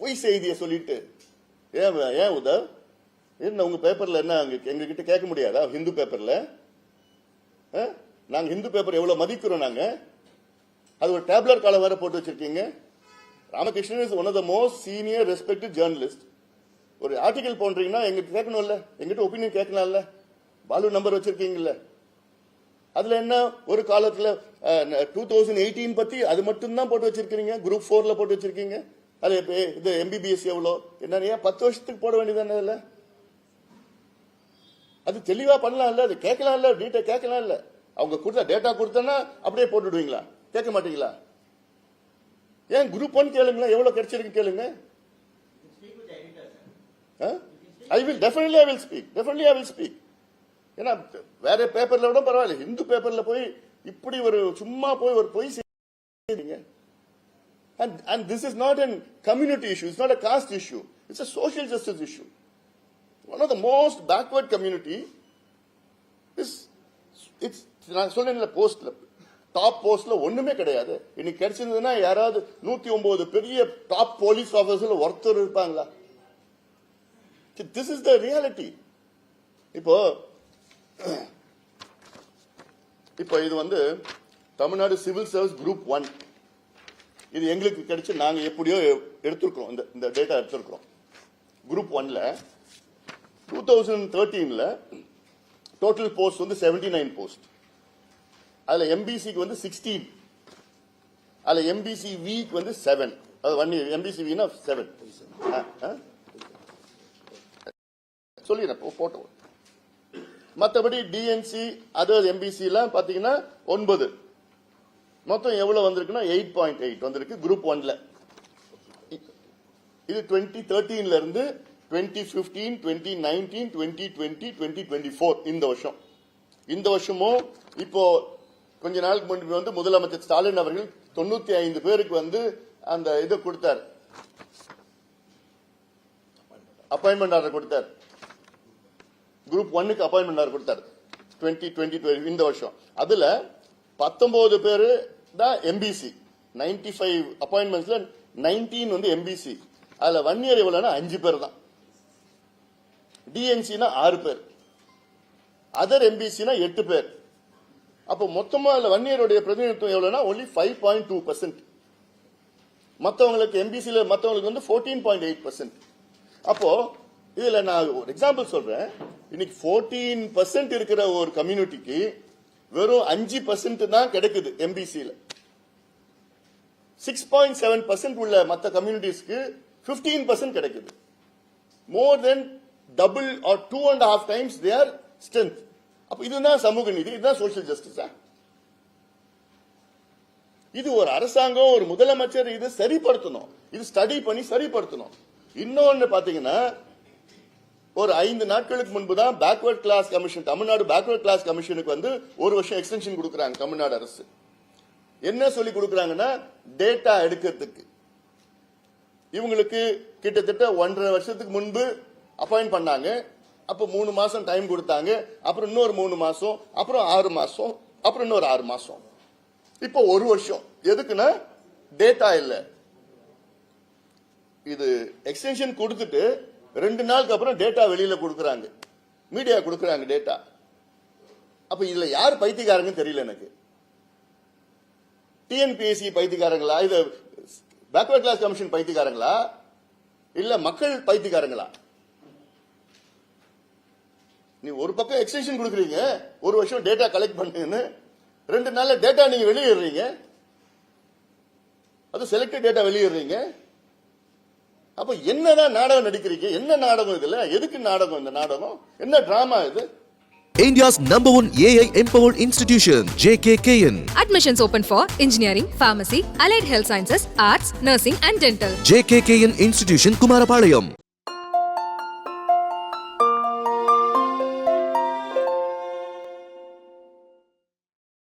பொய் செய்தியை சொல்லிட்டு. ஏன் ஏன் உதவ் என்ன உங்க பேப்பர்ல என்ன எங்ககிட்ட கேட்க முடியாதா? ஹிந்து பேப்பர்ல ஆ? நாங்க ஹிந்து பேப்பர் எவ்வளவு மதிக்கிறோம் நாங்க? அது ஒரு டேப்லர் காலம் வேற போட்டு வச்சிருக்கீங்க. Ramakrishnan is one of the most senior respected journalist ஒரு ஆர்டிகல் போன்றீங்கன்னா எங்கிட்ட கேட்கணும்ல. எங்கிட்ட ஒப்பீனியன் கேட்கலாம்ல. பாலு நம்பர் வச்சிருக்கீங்கல்ல. அதுல என்ன ஒரு காலத்துல டூ தௌசண்ட் எயிட்டீன் பத்தி அது மட்டும் தான் போட்டு வச்சிருக்கீங்க குரூப் ஃபோர்ல போட்டு வச்சிருக்கீங்க. அது இப்ப இது எம்பிபிஎஸ் எவ்வளோ? என்ன ஏன் பத்து வருஷத்துக்கு போட வேண்டியதானே இல்லை அது தெளிவா பண்ணலாம்ல அது கேட்கலாம் இல்ல டீட்டெயில் கேட்கலாம்ல. அவங்க கொடுத்த டேட்டா கொடுத்தனா அப்படியே போட்டுடுவீங்களா? கேட்க மாட்டீங்களா? ஏன் குரூப் ஒன் கேளுங்களா எவ்வளவு கிடைச்சிருக்கு கேளுங்க. I will definitely I will speak definitely I will speak ஏன்னா வேற பேப்பர்ல விட பரவாயில்ல. இந்து பேப்பர்ல போய் இப்படி ஒரு சும்மா போய் ஒரு பொய் செய்யறீங்க and and this is not a community issue it's not a caste issue it's a social justice issue. One of the most backward community is it's நான் சொன்னேன்ல போஸ்ட்ல டாப் போஸ்ட்ல ஒண்ணுமே கிடையாது. இன்னைக்கு கிடைச்சிருந்ததுன்னா யாராவது நூத்தி ஒன்பது பெரிய டாப் போலீஸ் ஆபீசர்ல ஒருத்தர் இருப்பாங்களா? திஸ் இஸ் த ரியாலிட்டி இப்போ இப்போ இது வந்து Tamil Nadu civil service group one இது எங்களுக்கு கிடைச்சு நாங்க எப்படியோ எடுத்திருக்கிறோம். இந்த இந்த டேட்டா எடுத்திருக்கிறோம். குரூப் ஒன்ல டூ தௌசண்ட் தேர்ட்டீன்ல டோட்டல் போஸ்ட் வந்து செவன்டி நைன் போஸ்ட் அதுல எம்பிசிக்கு வந்து சிக்ஸ்டீன் அதுல எம்பிசி விக்கு வந்து செவன் அது ஒன் எம்பிசி வினா செவன் சொல்லிடுறேன் போட்டோ. மற்றபடி டிஎன்சி அதர் எம்பிசி எல்லாம் பாத்தீங்கன்னா ஒன்பது. மொத்தம் எவ்வளவு வந்திருக்குன்னா எயிட் பாயிண்ட் எயிட் வந்திருக்கு குரூப் ஒன்ல இது டுவெண்ட்டி தேர்ட்டீன்ல இருந்து twenty fifteen twenty nineteen twenty twenty twenty twenty four இந்த வருஷம். இந்த வருஷமும் இப்போ கொஞ்ச நாளுக்கு முன்பு வந்து முதலமைச்சர் ஸ்டாலின் அவர்கள் தொண்ணூத்தி ஐந்து பேருக்கு வந்து அந்த இதை கொடுத்தார். அப்பாயின்மெண்ட் ஆர்டர் கொடுத்தார். குரூப் ஒன்னுக்கு அப்பாயின்மெண்ட் ஆர்டர் கொடுத்தார். டுவெண்ட்டி டுவெண்ட்டி இந்த வருஷம். அதுல பத்தொன்பது பேரு தான் எம்பிசி நைன்டி ஃபைவ் அப்பாயின்மெண்ட்ஸ்ல நைன்டீன் வந்து எம்பிசி அதுல ஒன் இயர் எவ்வளோனா அஞ்சு பேர் தான். டிஎன்சினா ஆறு பேர். அதர் எம்பிசினா எட்டு பேர். அப்போ மொத்தமா அதுல ஒன் இயருடைய பிரதிநிதித்துவம் எவ்வளோனா only five point two percent மற்றவங்களுக்கு எம்பிசியில் மற்றவங்களுக்கு வந்து ஃபோர்டீன் பாயிண்ட் எயிட் பர்சன்ட் அப்போ இதுல நான் ஒரு எக்ஸாம்பிள் சொல்றேன். இன்னைக்கு ஃபோர்டீன் பர்சன்ட் இருக்கிற ஒரு கம்யூனிட்டிக்கு வெறும் அஞ்சு பர்சன்ட் தான் கிடைக்குது எம்பிசியில் சிக்ஸ் பாயிண்ட் செவன் பர்சன்ட் உள்ள மற்ற கம்யூனிட்டிஸ்க்கு பிப்டீன் பர்சன்ட் கிடைக்குது. More then double or two and half times their strength அப்ப இதுதான் சமூக நீதி? இதுதான் சோசியல் ஜஸ்டிஸா இது ஒரு அரசாங்கம் ஒரு முதலமைச்சர் இது சரிப்படுத்தணும். இது ஸ்டடி பண்ணி சரிப்படுத்தணும். இன்னொன்னு பாத்தீங்கன்னா ஒரு ஐந்து நாட்களுக்கு முன்பு தான் backward class commission Tamil Nadu backward class கமிஷனுக்கு வந்து ஒரு வருஷம் எக்ஸ்டென்ஷன் கொடுக்குறாங்க தமிழ்நாடு அரசு. என்ன சொல்லி கொடுக்குறாங்கன்னா டேட்டா எடுக்கிறதுக்கு. இவங்களுக்கு கிட்டத்தட்ட ஒன்றரை வருஷத்துக்கு முன்பு அப்பாயிண்ட் பண்ணாங்க. அப்போ மூணு மாசம் டைம் கொடுத்தாங்க. அப்புறம் இன்னொரு மூணு மாசம் அப்புறம் ஆறு மாசம் அப்புறம் இன்னொரு ஆறு மாசம். இப்போ ஒரு வருஷம். எதுக்குன்னா டேட்டா இல்லை. இது எக்ஸ்டென்ஷன் கொடுத்துட்டு ரெண்டு நாளுக்கு அப்புறம் டேட்டா வெளியில கொடுக்குறாங்க. மீடியா கொடுக்குறாங்க டேட்டா அப்ப இதுல யார் பைத்தியக்காரங்கன்னு தெரியல எனக்கு. டிஎன்பிஎஸ்சி பைத்தியக்காரங்களா? இது பேக்வர்ட் கிளாஸ் கமிஷன் பைத்தியக்காரங்களா? இல்ல மக்கள் பைத்தியக்காரங்களா? நீ ஒரு பக்கம் எக்ஸ்டென்ஷன் கொடுக்குறீங்க ஒரு வருஷம் டேட்டா கலெக்ட் பண்ணுன்னு ரெண்டு நாள்ல டேட்டா நீங்க வெளியிடுறீங்க. அது செலக்டட் டேட்டா வெளியிடுறீங்க. அப்ப என்னதான் நாடகம் நடிக்கிறீங்க என்ன நாடகம் இதுல எதுக்கு நாடகம் இந்த நாடகம் என்ன டிராமா இது India's number one AI empowered institution, JKKN. Admissions open for engineering, pharmacy, allied health sciences, arts, nursing, and dental. JKKN Institution, Kumarapalayam.